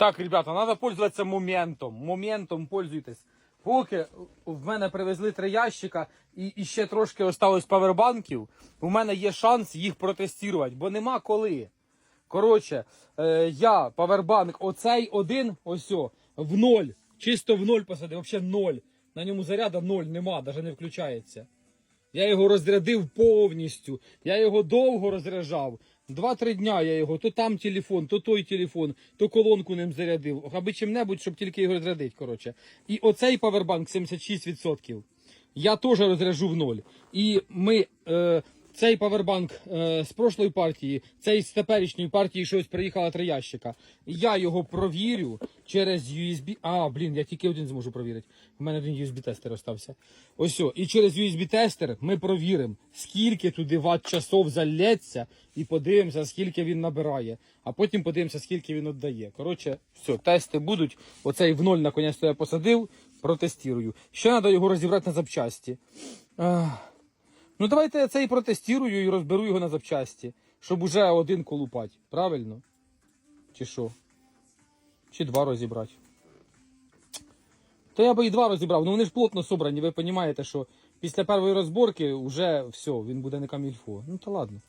Так, ребята, треба пользуватися моментом. Моментом пользуйтесь. Поки в мене привезли три ящика і, і ще трошки осталось павербанків, у мене є шанс їх протестувати, бо нема коли. Коротше, е, я павербанк, оцей один, ось о, в ноль. Чисто в ноль посадив, взагалі ноль. На ньому заряда ноль нема, навіть не включається. Я його розрядив повністю. Я його довго розряджав. Два-три дня я його, то там телефон, то той телефон, то колонку ним зарядив. Аби чим-небудь, щоб тільки його розрядити, коротше. І оцей павербанк 76%. Я теж розряжу в ноль. І ми е, цей павербанк е, з прошлої партії, цей з теперішньої партії щось приїхала три ящика. Я його провірю через USB. А, блін, я тільки один зможу провірити. У мене один USB-тестер остався. Ось о. І через USB-тестер ми провіримо, скільки туди ватт часов залється, і подивимося, скільки він набирає. А потім подивимося, скільки він віддає. Коротше, все, тести будуть. Оцей в ноль наконець я посадив, протестую. Ще треба його розібрати на запчасті. Ах. Ну давайте я цей протестую і розберу його на запчасті, щоб уже один колупать. Правильно? Чи що? Чи два розібрати? То я би і два розібрав, ну вони ж плотно собрані, ви розумієте, що після першої розборки вже все, він буде не камільфо. Ну то ладно.